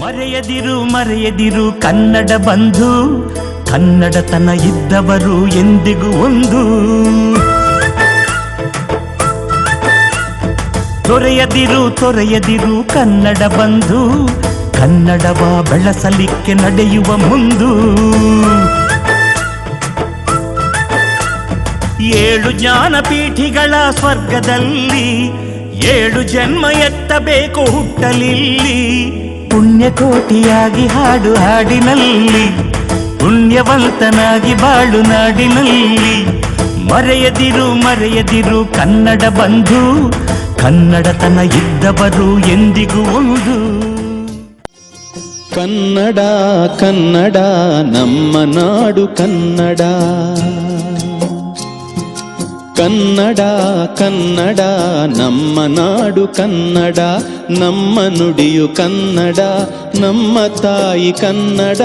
ಮರೆಯದಿರು ಮರೆಯದಿರು ಕನ್ನಡ ಬಂಧು. ಕನ್ನಡತನ ಇದ್ದವರು ಎಂದಿಗೂ ಒಂದು. ತೊರೆಯದಿರು ತೊರೆಯದಿರು ಕನ್ನಡ ಬಂಧು. ಕನ್ನಡವ ಬೆಳೆಸಲಿಕ್ಕೆ ನಡೆಯುವ ಮುಂದು. ಏಳು ಜ್ಞಾನಪೀಠಿಗಳ ಸ್ವರ್ಗದಲ್ಲಿ, ಏಳು ಜನ್ಮ ಎತ್ತಬೇಕು ಹುಟ್ಟಲಿಲ್ಲಿ. ಪುಣ್ಯಕೋಟಿಯಾಗಿ ಹಾಡು ಹಾಡಿನಲ್ಲಿ ಪುಣ್ಯವಂತನಾಗಿ ಬಾಳು ನಾಡಿನಲ್ಲಿ. ಮರೆಯದಿರು ಮರೆಯದಿರು ಕನ್ನಡ ಬಂಧು ಕನ್ನಡತನ ಇದ್ದವರು ಎಂದಿಗೂ ಒಂದು ಕನ್ನಡ ಕನ್ನಡ, ನಮ್ಮ ನಾಡು ಕನ್ನಡ. ಕನ್ನಡ ಕನ್ನಡ, ನಮ್ಮ ನಾಡು ಕನ್ನಡ, ನಮ್ಮ ನುಡಿಯು ಕನ್ನಡ, ನಮ್ಮ ತಾಯಿ ಕನ್ನಡ,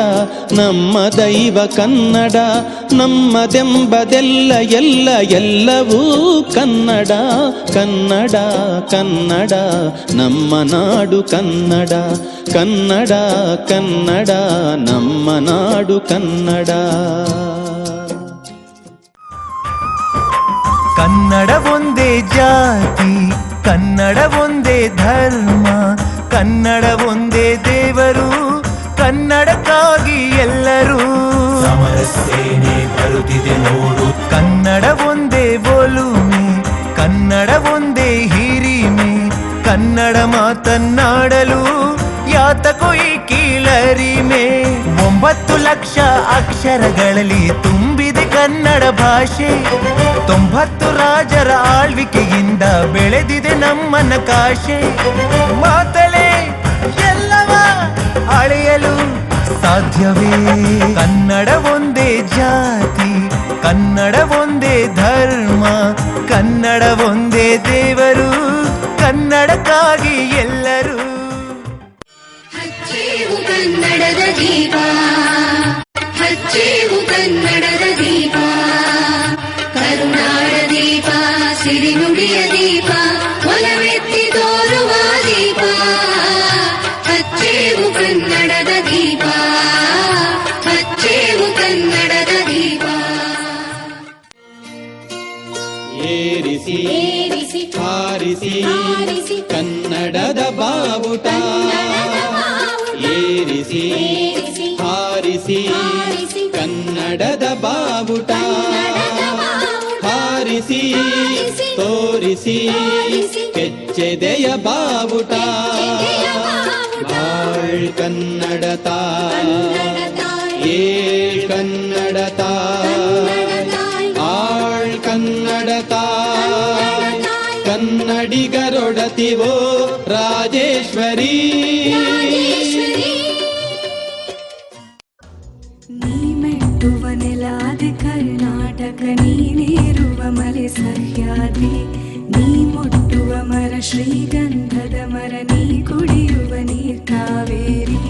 ನಮ್ಮ ದೈವ ಕನ್ನಡ ನಮ್ಮದೆಂಬದೆಲ್ಲ ಎಲ್ಲ, ಎಲ್ಲವೂ ಕನ್ನಡ ಕನ್ನಡ ಕನ್ನಡ, ನಮ್ಮ ನಾಡು ಕನ್ನಡ ಕನ್ನಡ ಕನ್ನಡ, ನಮ್ಮ ನಾಡು ಕನ್ನಡ. ಕನ್ನಡ ಒಂದೇ ಜಾತಿ ಕನ್ನಡ ಒಂದೇ ಧರ್ಮ ಕನ್ನಡ ಒಂದೇ ದೇವರು ಕನ್ನಡಕ್ಕಾಗಿ ಎಲ್ಲರೂ. ಸೇನೆ ಬರುತ್ತಿದೆ ನೋಡು. ಕನ್ನಡ ಒಂದೇ ಒಲುಮೆ ಕನ್ನಡ ಒಂದೇ ಹಿರಿಮೆ ಕನ್ನಡ ಮಾತನ್ನಾಡಲು ಯಾತಕೋ ಈ ಕೀಳರಿಮೆ. ಒಂಬತ್ತು ಲಕ್ಷ ಅಕ್ಷರಗಳಲ್ಲಿ ತುಂಬಿದೆ ಕನ್ನಡ ಭಾಷೆ. ತೊಂಬತ್ತು ರಾಜರ ಆಳ್ವಿಕೆಯಿಂದ ಬೆಳೆದಿದೆ ನಮ್ಮನ ನಕಾಶೆ ಮಾತಲೇ, ಎಲ್ಲವ ಅಳೆಯಲು ಸಾಧ್ಯವೇ? ಕನ್ನಡ ಒಂದೇ ಜಾತಿ, ಕನ್ನಡ ಒಂದೇ ಧರ್ಮ, ಕನ್ನಡ ಒಂದೇ ದೇವರು, ಕನ್ನಡಕ್ಕಾಗಿ ಎಲ್ಲರೂ. ಕನ್ನಡದ ದೀಪ. ಏರಿಸಿ ಏರಿಸಿ ಹಾರಿಸಿ ಹಾರಿಸಿ ಕನ್ನಡದ ಬಾವುಟ. ಏರಿಸಿ ಏರಿಸಿ ಹಾರಿಸಿ ಹಾರಿಸಿ ಕನ್ನಡದ ಬಾವುಟ. ಹಾರಿಸಿ ತೋರಿಸಿ ಕೆಚ್ಚೆದೆಯ ಬಾವುಟ. ಬಾಳ್ ಕನ್ನಡತ ಏ ಕನ್ನಡತ ಕನ್ನಡಿಗರೊಡತಿವೋ ರಾಜೇಶ್ವರಿ. ರಾಜೇಶ್ವರಿ. ನೀ ಮೆಟ್ಟುವ ನೆಲಾದೆ ಕರ್ನಾಟಕ ನೀನೇರುವ ಮಲೆ ಸಹ್ಯಾದ್ರಿ. ನೀ ಮುಟ್ಟುವ ಮರ ಶ್ರೀಗಂಧದ ಮರ ನೀ ಕುಡಿಯುವ ನೀರ್ ಕಾವೇರಿ.